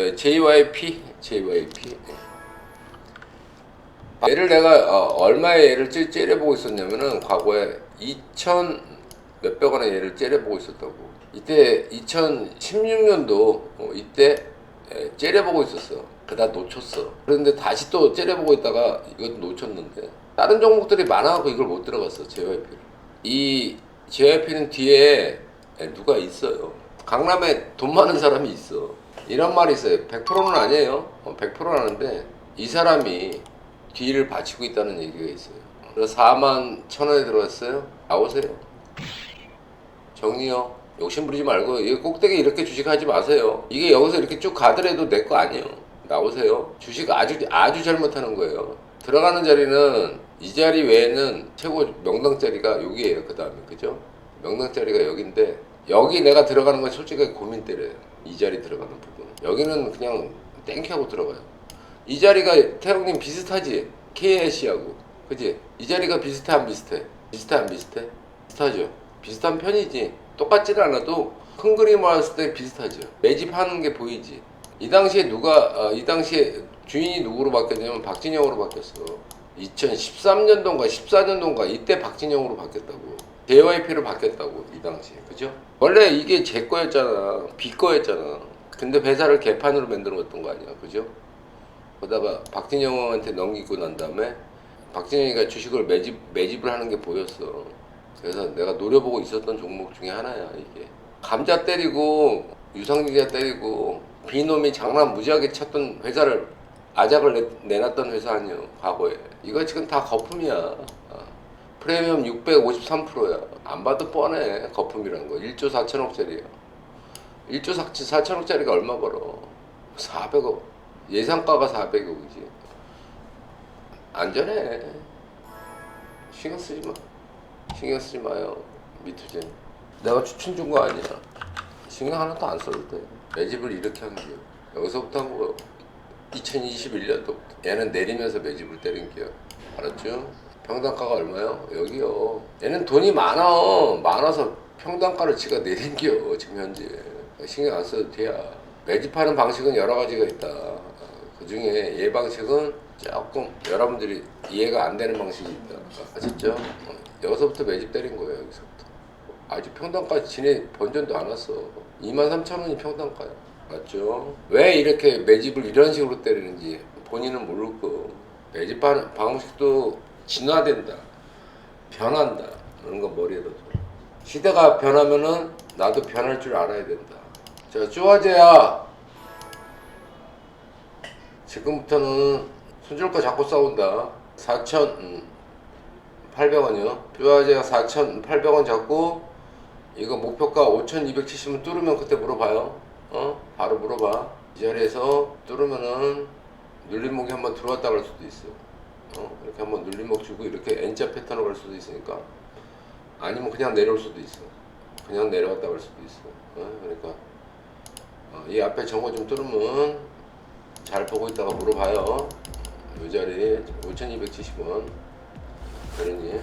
에, JYP, JYP. 얘를 내가 어, 얼마에 얘를 찌, 째려보고 있었냐면은 과거에 2천 몇백 원에 얘를 째려보고 있었다고. 이때 2016년도 어, 이때 에, 째려보고 있었어. 그다 놓쳤어. 그런데 다시 또 째려보고 있다가 이것도 놓쳤는데 다른 종목들이 많아갖고 이걸 못 들어갔어 JYP를. 이 JYP는 뒤에 에, 누가 있어요. 강남에 돈 많은 사람이 있어. 이런 말이 있어요. 100%는 아니에요. 어, 100%는 아는데 이 사람이 뒤를 받치고 있다는 얘기가 있어요. 그래서 4만 천 원에 들어갔어요. 나오세요. 정리요. 욕심 부리지 말고 이 꼭대기 이렇게 주식하지 마세요. 이게 여기서 이렇게 쭉 가더라도 내 거 아니에요. 나오세요. 주식 아주 아주 잘못하는 거예요. 들어가는 자리는 이 자리 외에는 최고 명당 자리가 여기에요. 그 다음에 그죠? 명당 자리가 여기인데 여기 내가 들어가는 건 솔직하게 고민 때려요. 이 자리 들어가는 부분. 여기는 그냥 땡큐하고 들어가요. 이 자리가 태형님 비슷하지? KS하고 그지? 이 자리가 비슷해 안 비슷해? 비슷해 안 비슷해? 비슷하죠. 비슷한 편이지. 똑같지는 않아도 큰 그림을 봤을 때 비슷하죠. 매집하는 게 보이지. 이 당시에 누가 어, 이 당시에 주인이 누구로 바뀌었냐면 박진영으로 바뀌었어. 2013년도인가 14년도인가 이때 박진영으로 바뀌었다고. JYP로 바뀌었다고 이 당시에 그죠? 원래 이게 제 거였잖아. 비 거였잖아. 근데 회사를 개판으로 만들었던 거 아니야, 그죠? 그러다가 박진영한테 넘기고 난 다음에 박진영이가 주식을 매집 매집을 하는 게 보였어. 그래서 내가 노려보고 있었던 종목 중에 하나야 이게. 감자 때리고 유상기자 때리고 비놈이 장난 무지하게 쳤던 회사를 아작을 내, 내놨던 회사 아니야 과거에. 이거 지금 다 거품이야. 어. 프리미엄 653%야. 안 봐도 뻔해 거품이라는 거. 1조 4천억짜리야. 1조 4천억짜리가 얼마 벌어? 400억. 예상가가 400억이지. 안전해. 신경 쓰지 마. 신경 쓰지 마요. 미투젠. 내가 추천 준 거 아니야. 신경 하나도 안 써도 돼. 매집을 이렇게 한 게요. 여기서부터 한 거. 2021년도부터. 얘는 내리면서 매집을 때린 게요. 알았죠? 평당가가 얼마요? 여기요. 얘는 돈이 많아. 많아서 평당가를 지가 내린 게요. 지금 현재. 신경 안 써도 돼야. 매집하는 방식은 여러 가지가 있다. 그 중에 얘 방식은 조금 여러분들이 이해가 안 되는 방식이 있다. 아셨죠? 어, 여기서부터 매집 때린 거예요. 여기서부터. 아직 평당가 지내 본전도 안 왔어. 2만 3천 원이 평당가야. 맞죠? 왜 이렇게 매집을 이런 식으로 때리는지 본인은 모르고 매집하는 방식도 진화된다. 변한다. 그런 거 머리에 넣어. 시대가 변하면은 나도 변할 줄 알아야 된다. 자, 쪼아제야. 지금부터는 손절가 잡고 싸운다. 4,800원이요. 뾰아제가 4,800원 잡고 이거 목표가 5,270원 뚫으면 그때 물어봐요. 어? 바로 물어봐. 이 자리에서 뚫으면은 눌림목이 한번 들어왔다 갈 수도 있어. 어? 이렇게 한번 눌림목 주고 이렇게 N자 패턴으로 갈 수도 있으니까 아니면 그냥 내려올 수도 있어. 그냥 내려왔다 갈 수도 있어. 어? 그러니까 어, 이 앞에 정보 좀 뚫으면 잘 보고 있다가 물어봐요. 이 자리 5,270원. 그러니